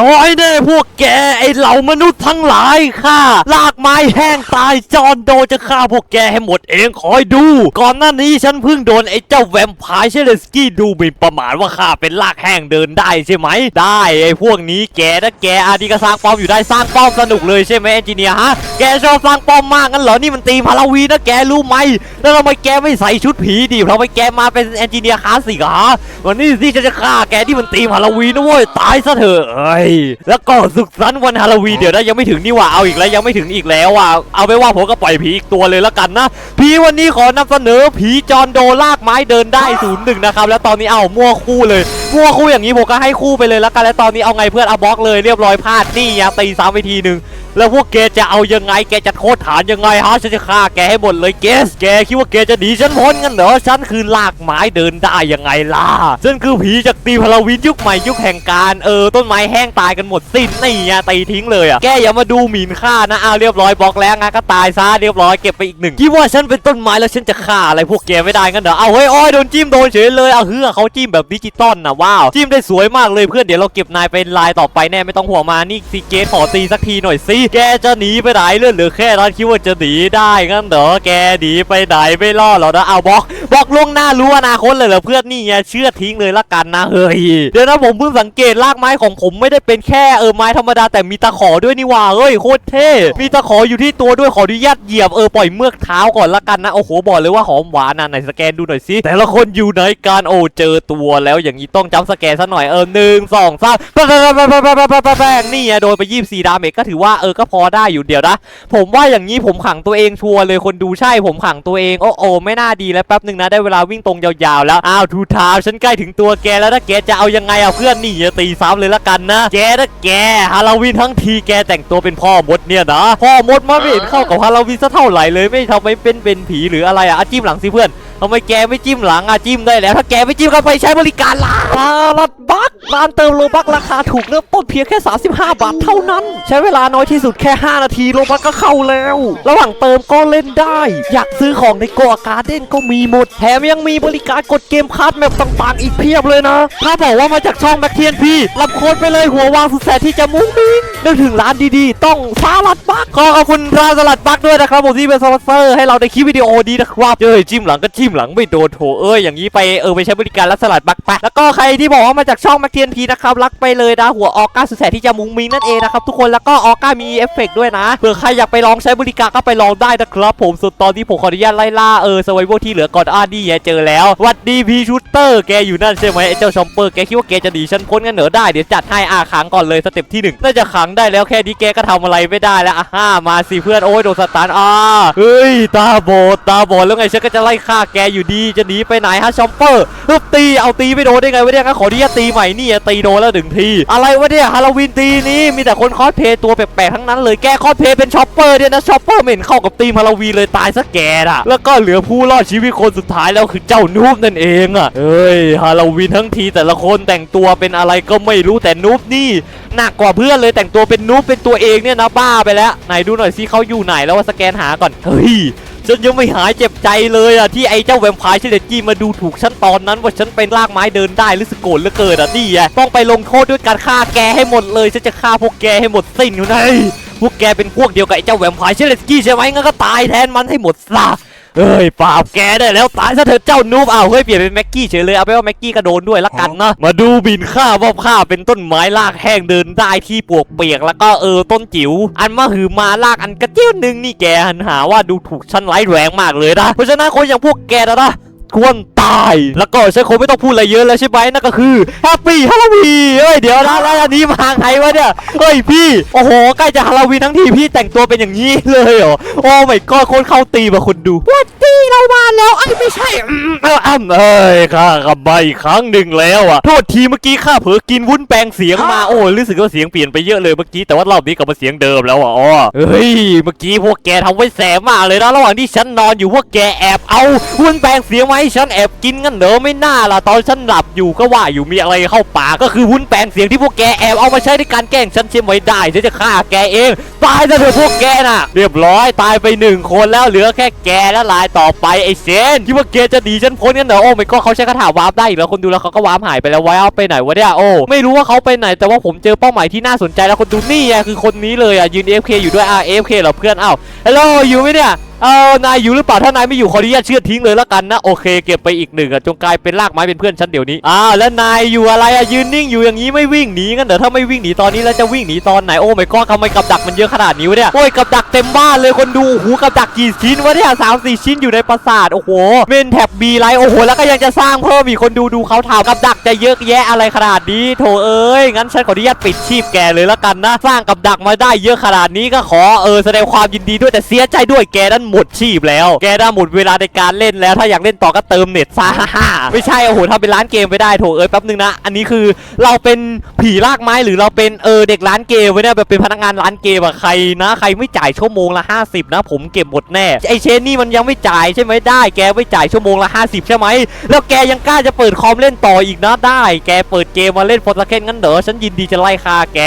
น้อยแน่พวกแก ไอเหล่ามนุษย์ทั้งหลายค่ะ ลากไม้แห้งตายจอนโดจะฆ่าพวกแกให้หมดเองคอยดู ก่อนหน้านี้ฉันเพิ่งโดนไอเจ้าแวมไพร์เชลสกี้ดูหมิ่นประมาทว่าข้าเป็นลากแห้งเดินได้ใช่ไหม ได้ไอพวกนี้แกนะแกอาดีก็สร้างป้อมอยู่ได้สร้างป้อมสนุกเลยใช่ไหมเอนจิเนียร์ฮะแกชอบสร้างป้อมมากงั้นเหรอนี่มันตีมฮาโลวีนะแกรู้ไหมแล้วทำไมแกไม่ใส่ชุดผีดิทำไมแกมาเป็นเอนจิเนียร์คลาสสิกฮะวันนี้สิฉันจะฆ่าแกที่มันตีมฮาโลวีนะเว้ยตายซะเถอะแล้วก็สุขสันต์วันฮาโลวีนเดี๋ยวนะยังไม่ถึงนี่หว่าเอาอีกแล้วยังไม่ถึงอีกแล้วอะเอาไปนว่าผมก็ปล่อยผีอีกตัวเลยแล้วกันนะผีวันนี้ขอนำเสนอผีจอนโดลากไม้เดินได้ศูนย์หนึ่งนะครับแล้วตอนนี้เอามั่วคู่เลยมั่วคู่อย่างนี้ผมก็ให้คู่ไปเลยแล้วกันแล้วตอนนี้เอาไงเพื่อนเอาบล็อกเลยเรียบร้อยพลาดนี่ยตีซ้ำไปทีหนึ่ง แล้วพวกแกจะเอายังไง แกจะโคตรฐานยังไงฮะฉันจะฆ่าแกให้หมดเลยเกส แกคิดว่าแกจะหนีฉันพ้นกันเหรอ ฉันคือลากไม้เดินได้ยังไงล่ะ ฉันคือผีจากตีพลวินยุคใหม่ยุคแห่งการเออต้นไม้แห้งตายกันหมดสิ้นนี่ไงตีทิ้งเลยอะ แกอย่ามาดูหมิ่นฆ่านะเอาเรียบร้อยบล็อกแล้วงั้นก็ตายซะเรียบร้อยเก็บไปอีกหนึ่งคิดว่าฉันเป็นต้นไม้แล้วฉันจะฆ่าอะไรพวกแกไม่ได้กันเหรอ เอาเฮ้ยอ้อยโดนจิ้มโดนเฉยเลย เอาเฮือเขาจิ้มแบบดิจิตอลนะว้าว จิ้มได้สวยมากเลยเพื่อนเดี๋ยวเราเก็บนายเป็นลายต่อไปแน่ไม่ต้องห่วงมานี่ซีเกตขอตีสักทีหน่อยสิแกจะหนีไปไหนเลื่อนหรือแค่นั้นคิดว่าจะหนีได้งั้นเหรอแกหนีไปไหนไม่รอดหรอกนะเอาบล็อก บอกล่วงหน้ารู้อนาคตเลยเหรอเพื่อนนี่ไงเชื่อทิ้งเลยละกันนะเฮ้ยเดี๋ยวนะผมเพิ่งสังเกตลากไม้ของผมไม่ได้เป็นแค่เออไม้ธรรมดาแต่มีตะขอด้วยนี่ว่าเฮ้ยโคตรเท่มีตะขออยู่ที่ตัวด้วยขออนุญาตเหยียบเออปล่อยเมือกเท้าก่อนละกันนะโอ้โหบอกเลยว่าหอมหวานนะไหนสแกนดูหน่อยสิแต่ละคนอยู่ไหนการโอเจอตัวแล้วอย่างนี้ต้องจำสแกนซะหน่อยเออหนึ่งสองสามนี่ไงโดนไปยี่สี่ดาเมจก็ถือว่าเออก็พอได้อยู่เดียวนะ ผมว่าอย่างนี้ผมขังตัวเองชัวร์เลยคนดูใช่ผมขังตัวเองโอ้โอไม่น่าดีแล้วแป๊บหนึ่งนะได้เวลาวิ่งตรงยาวๆแล้วอ้าวทูทาวฉันใกล้ถึงตัวแกแล้วนะแกจะเอายังไงอะเพื่อนนี่อย่าตีซ้ำเลยละกันนะแกนะแกฮาโลวีนทั้งทีแกแต่งตัวเป็นพ่อมดเนี่ยนะพ่อมดมาไม่เห็นเข้ากับฮาโลวีนซะเท่าไหร่เลยไม่ทำไมเป็นเป็นผีหรืออะไรอะอะจิ้มหลังสิเพื่อน ทำไมแกไม่จิ้มหลังอะจิ้มได้แล้ว ถ้าแกไม่จิ้มก็ไปใช้บริการละลัดบักร้านเติมโลบักราคาถูกเริ่มต้นเพียงแค่ 35 บาทเท่านั้น ใช้เวลาน้อยที่สุดแค่ 5 นาทีโลบักก็เข้าแล้ว ระหว่างเติมก็เล่นได้ อยากซื้อของในโกอาการ์เด้นก็มีหมด แถมยังมีบริการกดเกมคัสแมปต่างๆ อีกเพียบเลยนะ ถ้าบอกว่ามาจากช่องแบ็คเทียนพี่รับโค้ดไปเลยหัววางสุดแสนที่จะมุ้งมิ้งนึกถึงร้านดีๆ ต้องสลัดบักขอขอบคุณร้านสลัดบักด้วยนะครับผมที่เป็นสปอนเซอร์ให้เราได้คลิปวิดีโอดีนะครับเจอจิ้มหลังก็จิ้มหลังไม่โดนโถเอ้ยอย่างนี้ไปเออไปใช้บริการรับสลัดบักไปแล้วก็ใครที่บอกว่ามาจากช่องแบ็คเทียนพีนะครับรักไปเลยนะหัวออก้าสุดแสนที่จะมุ้งมิงนั่นเองนะครับทุกคนแล้วก็ออก้ามีเอฟเฟกต์ด้วยนะเผื่อใครอยากไปลองใช้บริการก็ไปลองได้นะครับผมส่วนตอนที่ผมขออนุญาตไล่ล่าเออสวายโวที่เหลือก่อนอ่านี่ไงเจอแล้วหวัดดีพีชูเตอร์แกอยู่นั่นใช่ไหมไอเจ้าชอมเปอร์แกคิดว่าแกจะหนีฉันพ้นกันเหรอได้เดี๋ยวจัดให้อาขังก่อนเลยสเต็ปที่หนึ่งน่าจะขังได้แล้วแค่นี้แกก็ทำอะไรไม่ได้แล้วอะห้ามาสิเพื่อนโอ้ยโดนสตาร์ทอ่าเฮ้ยตาบอดตาบอดแล้วไงฉันก็จะไล่ฆ่าแกอยู่ดีจะหนีไปไหนฮะชอมเปอร์ฮึบตีเอาตีไม่โดนได้ไงวะเนี่ยงั้นขออนุญาตตีใหม่นี่ตีโดนแล้วหนึ่งทีอะไรวะเนี่ยฮาโลวีนตีนี้มีแต่คนคอสเพย์ตัวแปลกๆทั้งนั้นเลยแกคอสเพย์เป็นชอปเปอร์เนี่ยนะชอปเปอร์เหม็นเข้ากับตีมฮาโลวีนเลยตายซะแกน่ะแล้วก็เหลือผู้รอดชีวิตคนสุดท้ายแล้วคือเจ้านูบนั่นเองอะเอ้ยฮาโลวีนทั้งทีแต่ละคนแต่งตัวเป็นอะไรก็ไม่รู้แต่นูบนี่หนักกว่าเพื่อนเลยแต่งตัวเป็นนูบเป็นตัวเองเนี่ยนะบ้าไปแล้วไหนดูหน่อยสิเขาอยู่ไหนแล้วว่าสแกนหาก่อนเฮ้ย ฉันยังไม่หายเจ็บใจเลยอะที่ไอ้เจ้าแวมไพร์เชลจี้มาดูถูกฉันตอนนั้นว่าฉันเป็นลากไม้เดินได้หรือสกโกรธเหลือเกินอะนี่ไงต้องไปลงโทษด้วยการฆ่าแกให้หมดเลยฉันจะฆ่าพวกแกให้หมดสิ้นอยู่ในพวกแกเป็นพวกเดียวกับไอ้เจ้าแวมไพร์เชลจี้ใช่ไหมงั้นก็ตายแทนมันให้หมดซะ เอ้ยปราบแกได้แล้วตายซะเถอะเจ้านูบอ้าเฮ้ยเปลี่ยนเป็นแม็กกี้เฉยเลยเอาไปว่าแม็กกี้ก็โดนด้วยละกันนะมาดูบินข้าวอบข้าเป็นต้นไม้ลากแห้งเดินได้ที่ปวกเปียกแล้วก็เออต้นจิ๋วอันมาหือมาลากอันกระเจี้ยวหนึ่งนี่แกหันหาว่าดูถูกชั้นไร้แรงมากเลยนะเพราะฉะนั้นคนอย่างพวกแกนะนะควร ตาย แล้วก็ฉันคงไม่ต้องพูดอะไรเยอะแล้วใช่ไหมนั่นก็คือแฮปปี้ฮาโลวีนเอ้ยเดี๋ยวนะแล้วอันนี้มาไงวะเนี่ยเฮ้ยพี่โอ้โหใกล้จะฮาโลวีนทั้งทีพี่แต่งตัวเป็นอย่างนี้เลยเหรอโอ้ไม่ก็คนเข้าตีมาคนดูวัดดีเรามาแล้วไอ้ไม่ใช่อืมเอ้าอ้ำเอ้ยข้ากลับมาอีกครั้งหนึ่งแล้วอะโทษทีเมื่อกี้ข้าเผลอกินวุ้นแปลงเสียงมาโอ้รู้สึกว่าเสียงเปลี่ยนไปเยอะเลยเมื่อกี้แต่ว่ารอบนี้กลับมาเสียงเดิมแล้วอะอ๋อเฮ้ยเมื่อกี้พวกแกทำไว้แสบมากเลยนะระหว่างที่ฉันนอนอยู่พวกแกแอบเอาวุ้นแปลงเสียงมาให้ฉันแอบกินงั้นเหรอไม่น่าล่ะตอนฉันหลับอยู่ก็ว่าอยู่มีอะไรเข้าปากก็คือวุ้นแปลงเสียงที่พวกแกแอบเอามาใช้ในการแกล้งฉันใช่ไหมได้ฉันจะฆ่าแกเอง ตายซะเถอะพวกแกน่ะ เรียบร้อยตายไปหนึ่งคนแล้วเหลือแค่แกและลายต่อไปไอ้เซนคิดว่าแกจะดีฉันพ้นกันเหรอโอ้ไม่ก็เขาใช้คาถาวาร์ปได้อีกแล้วคนดูแล้วเขาก็วาร์ปหายไปแล้วไว้เอาไปไหนวะเนี่ยโอ้ไม่รู้ว่าเขาไปไหน แต่ว่าผมเจอเป้าหมายที่น่าสนใจแล้วคนดูนี่ไงคือคนนี้เลยอะยืน AFK อยู่ด้วยอะ AFK เหรอเพื่อนอ้าวฮัลโหลอยู่ไหมเนี่ย เออนายอยู่หรือเปล่าถ้านายไม่อยู่ขออนุญาตเชื่อดทิ้งเลยล้วกันนะโอเค เก็บไปอีกหนึ่งอะจงกลายเป็นรากไม้เป็นเพื่อนฉันเดี๋ยวนี้อ้าวแล้วนายอยู่อะไรอะยืนนิ่งอยู่อย่างนี้ไม่วิ่งหนีกันเดี๋ยวถ้าไม่วิ่งหนีตอนนี้แล้วจะวิ่งหนีตอนไหนโอ้ไม่ก็ทำไมกับดักมันเยอะขนาดนี้วะเนี่ยโอ้ยกับดักเต็มบ้านเลยคนดูโอ้โหกับดักกี่ชิ้นวะเนี่ยสามสี่ชิ้นอยู่ในปราสาทโอ้โหเมนแท็บบีไลโอ้โหแล้วก็ยังจะสร้างเพิ่มอีกคนดูดูเขาถามกับดักจะเยอะแยะอะไรขนาดนี้โถเอ้ยงั้นฉันขออนุญาตปิดชีพแกเลยล้วกันนะ สร้างกับดักมาได้เยอะขนาดนี้ก็ขอเออแสดงความยินดีด้วยแต่เสียใจด้วยแกนั้นหมดชีพแล้ว แกได้หมดเวลาในการเล่นแล้ว ถ้าอยากเล่นต่อก็เติมเน็ตซะไม่ใช่โอ้โหทำเป็นร้านเกมไปได้โถเอ้ยแป๊บนึงนะ อันนี้คือเราเป็นผีลากไม้หรือเราเป็นเออเด็กร้านเกมไว้เนี่ยแบบเป็นพนักงานร้านเกมอะใครนะ ใครไม่จ่ายชั่วโมงละ 50 นะ ผมเก็บหมดแน่ไอเชนนี่มันยังไม่จ่ายใช่ไหมได้ แกไม่จ่ายชั่วโมงละ 50 ใช่ไหมแล้วแกยังกล้าจะเปิดคอมเล่นต่ออีกนะได้ แกเปิดเกมมาเล่นฟอร์สเคนงั้นเด้อฉันยินดีจะไล่ฆ่าแก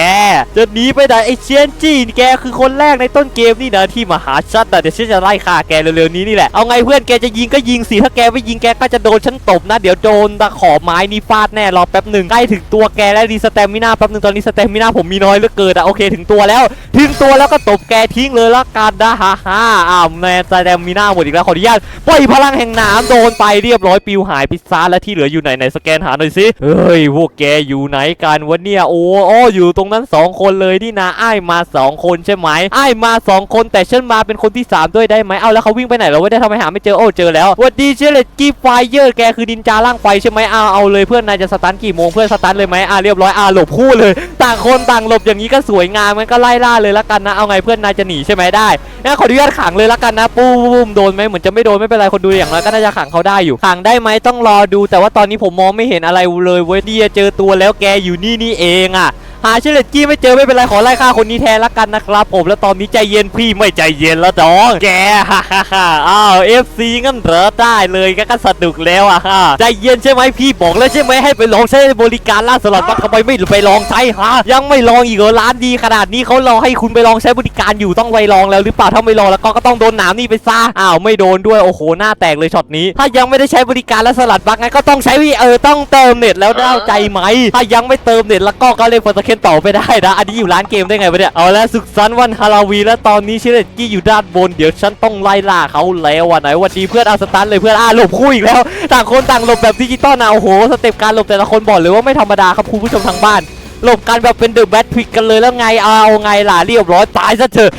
จะหนีไปไหนไอเชนจี้แกคือคนแรกในต้นเกมนี่นะที่มาหาฉันแต่เดี๋ยวฉันจะไล่ฆ่าแกเร็วๆนี้นี่แหละ เอาไงเพื่อนแกจะยิงก็ยิงสิ ถ้าแกไม่ยิงแกก็จะโดนฉันตบนะ เดี๋ยวโดนตะขอไม้นี่ฟาดแน่รอแป๊บหนึ่งใกล้ถึงตัวแกแล้วดีสเตมิน่าแป๊บหนึ่งตอนนี้สเตมิน่าผมมีน้อยเหลือเกินอะโอเคถึงตัวแล้ว ถึงตัวแล้วก็ตบแกทิ้งเลยละกันนะฮ่าฮ่าอ้าวแน่สเตมิน่าหมดอีกแล้วขออนุญาตปล่อยพลังแห่งน้ำโดนไปเรียบร้อยปิวหายพิซซ่าและที่เหลืออยู่ไหนไหนสแกนหาหน่อยสิเฮ้ยพวกแกอยู่ไหนกันวะเนี่ยโอ้โอ้อยู่ตรงนั้นสองคนเลยนี่นะอ้ายมาสองคนใช่ไหมอ้ายมาสองคนแต่ฉันมาเป็นคนที่สามด้วยได้ไหมเอาแล้วเขาวิ่งไปไหนแล้ววะได้ทำไมหาไม่เจอโอ้เจอแล้ววัสดีเชลเลตกีไฟเยอร์แกคือดินจาร่างไฟใช่ไหมเอาเอาเลยเพื่อนนายจะสตันกี่โมงเพื่อนสตันเลยไหมอ่าเรียบร้อยอ่าหลบคู่เลย ต่างคนต่างหลบอย่างนี้ก็สวยงามมันก็ไล่ล่าเลยละกันนะเอาไงเพื่อนนายจะหนีใช่ไหมได้งั้นขออนุญาตขังเลยละกันนะปูมโดนไหมเหมือนจะไม่โดนไม่เป็นไรคนดูอย่างน้อยก็น่าจะขังเขาได้อยู่ขังได้ไหมต้องรอดู แต่ว่าตอนนี้ผมมองไม่เห็นอะไรเลยเว้ยดีเจอตัวแล้วแกอยู่นี่นี่เองอะ หาเชลเลตกี้ไม่เจอไม่เป็นไรขอไล่ฆ่าคนนี้แทนละกันนะครับผมแล้วตอนนี้ใจเย็นพี่ไม่ใจเย็นแล้วน้องแกฮ่าฮ่าฮ่าอ้าวเอฟซีงั้นเหรอได้เลยก็ก็สนุกแล้วอะฮะใจเย็นใช่ไหมพี่บอกแล้วใช่ไหมให้ไปลองใช้บริการล่าสลัดบัคทำไมไม่ไปลองใช้ฮะยังไม่ลองอีกเหรอร้านดีขนาดนี้เขารอให้คุณไปลองใช้บริการอยู่ต้องไปลองแล้วหรือเปล่าถ้าไม่ลองแล้วก็ก็ต้องโดนหนามนี่ไปซะอ้าวไม่โดนด้วยโอ้โหหน้าแตกเลยช็อตนี้ ถ้ายังไม่ได้ใช้บริการและสลัดบัคงั้นก็ต้องใช้วิเออต้องเติมเน็ตแล้วได้ใจไหมถ้ายังไม่เติมเน็ตแล้วก็ก็เล่นฟอร์สเคนต่อไม่ได้นะ อันนี้อยู่ร้านเกมได้ไงวะเนี่ย เอาแล้วสุขสันต์วันฮาโลวีนแล้วตอนนี้ชิเลตกี้อยู่ด้านบน เดี๋ยวฉันต้องไล่ล่าเขาแล้ววันไหนวันดีเพื่อนอาสตันเลยเพื่อนอาหลบคู่อีกแล้ว ต่างคนต่างหลบแบบดิจิตอลนะโอ้โหสเต็ปการหลบแต่ละคนบอกเลยว่าไม่ธรรมดาครับคุณผู้ชมทางบ้านหลบกันแบบเป็นเดอะแบททิกกันเลยแล้วไงเอาไงล่ะเรียบร้อยตายซะเถอะ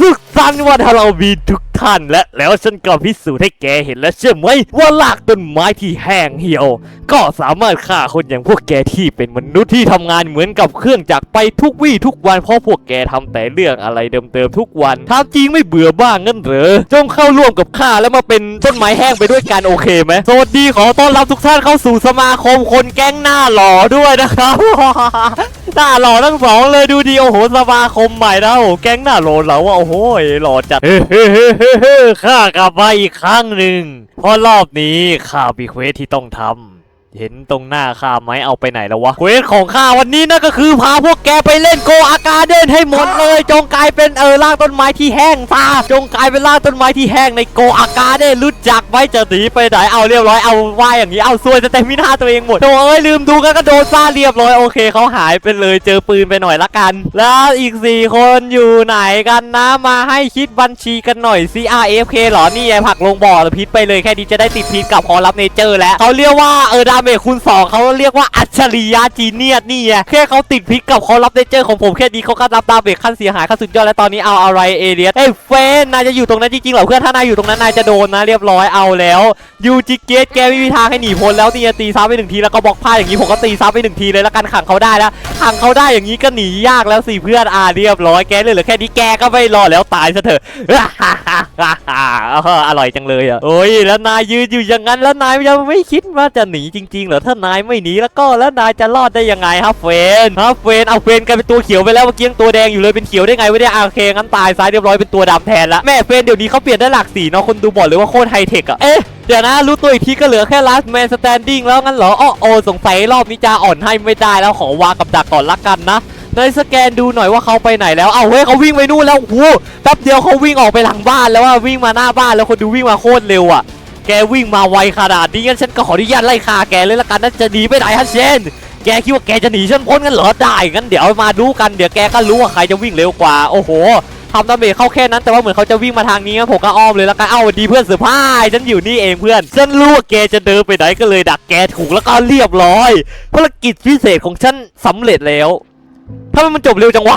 สุขสันต์วันฮาโลวีนทุก ท่านและแล้วฉันก็พิสูจน์ให้แกเห็นแล้วใช่ไหมว่าลากต้นไม้ที่แห้งเหี่ยว ก็สามารถฆ่าคนอย่างพวกแกที่เป็นมนุษย์ที่ทำงานเหมือนกับเครื่องจักรไปทุกวี่ทุกวันเพราะพวกแกทำแต่เรื่องอะไรเดิมๆทุกวันทำจริงไม่เบื่อบ้างงั้นเหรอจงเข้าร่วมกับข้าแล้วมาเป็นต้นไม้แห้งไปด้วยกันโอเคไหมสวัสดีขอต้อนรับทุกท่านเข้าสู่สมาคมคนแก๊งหน้าหล่อด้วยนะครับหน้าหล่อทั้งสองเลยดูดีโอ้โหสมาคมใหม่นะโอ้แก๊งหน้าหล่อเราอะโอ้โหหล่อจัดข้ากลับมาอีกครั้งหนึ่งเพราะรอบนี้ข้ามีเควสที่ต้องทำ เห็นตรงหน้าข้าไหมเอาไปไหนแล้ววะเควสของข้าวันนี้นั่นก็คือพาพวกแกไปเล่นโกอาการเดนให้หมดเลย จงกลายเป็นเออรากต้นไม้ที่แห้งซาจงกลายเป็นรากต้นไม้ที่แห้งในโกอาการเดนรู้จักไหมจะหนีไปไหนเอาเรียบร้อยเอาว่าอย่างนี้เอาซวยแต่มินาตัวเองหมดโธ่เอ้ยลืมดูกันก็โดนซาเรียบร้อยโอเคเขาหายไปเลยเจอปืนไปหน่อยละกัน แล้วอีก 4 คนอยู่ไหนกันนะมาให้คิดบัญชีกันหน่อย CRFK เหรอนี่ไงผลักลงบ่อแล้วพิษไปเลยแค่นี้จะได้ติดพิษกับพอรับเนเจอร์แล้วเขาเรียกว่าเออดาเมจคูณสองเขาเรียกว่าอัจฉริยะจีเนียสนี่ไงแค่เขาติดพิษกับคอรับเนเจอร์ของผมแค่นี้เขาก็รับดาเมจขั้นเสียหายขั้นสุดยอดแล้วตอนนี้เอาอะไรเอเลียสเอ้ยเฟนนายจะอยู่ตรงนั้นจริงๆเหรอเพื่อนถ้านายอยู่ตรงนั้นนายจะโดนนะเรียบร้อยเอาแล้วยูจิเกตแกไม่มีทางให้หนีพ้นแล้วนี่ตีซ้ำไปหนึ่งทีแล้วก็บล็อกผ้าอย่างนี้ผมก็ตีซ้ำไปหนึ่งทีเลยแล้วกันขังเขาได้แล้วขังเขาได้อย่างนี้ก็หนียากแล้วสิเพื่อนอ่าเรียบร้อยแกเลยเหลือแค่นี้แกก็ไม่รอแล้วตายซะเถอะอร่อยจังเลยอะโอ้ยแล้วนายยืนอยู่อย่างนั้นแล้วนายยังไม่คิดว่าจะหนีจริงๆเหรอถ้านายไม่หนีแล้วก็แล้วนายจะรอดได้ยังไงฮะเฟนฮะเฟนเอาเฟนกลายเป็นตัวเขียวไปแล้วเมื่อกี้ยังตัวแดงอยู่เลยเป็นเขียวได้ไงวะเนี่ยอะโอเคงั้นตายซ้ายเรียบร้อยเป็นตัวดำแทนละแม่เฟนเดี๋ยวนี้เขาเปลี่ยนได้หลากสีเนาะคนดูบอกเลยว่าโคตรไฮเทคอะเอ๊ะเดี๋ยวนะรู้ตัวอีกทีก็เหลือแค่ last man standing แล้วงั้นเหรออ้อโอสงสัยรอบนี้จะอ่อนให้ไม่ได้แล้วขอวางกับดักก่อนละกันนะในสแกนดูหน่อยว่าเขาไปไหนแล้วเอาเฮ้ยเขาวิ่งไปนู่นแล้วโอ้โหแป๊บเดียวเขาวิ่งออกไปหลังบ้านแล้วว่าวิ่งมาหน้าบ้านแล้วคนดูวิ่งมาโคตรเร็วอะ แกวิ่งมาไวขนาดนี้งั้นฉันก็ขออนุญาตไล่ฆ่าแกเลยละกันนะจะหนีไปไหนฮะเชนแกคิดว่าแกจะหนีฉันพ้นกันเหรอได้งั้นเดี๋ยวมาดูกันเดี๋ยวแกก็รู้ว่าใครจะวิ่งเร็วกว่าโอ้โหทำดาเมจเข้าแค่นั้นแต่ว่าเหมือนเขาจะวิ่งมาทางนี้งั้นผมก็อ้อมเลยละกันเอ้าดีเพื่อนเสือผ้าฉันอยู่นี่เองเพื่อนฉันรู้ว่าแกจะเดินไปไหนก็เลยดักแกถูกแล้วก็เรียบร้อยภารกิจพิเศษของฉันสำเร็จแล้วทำไมมันจบเร็วจังวะ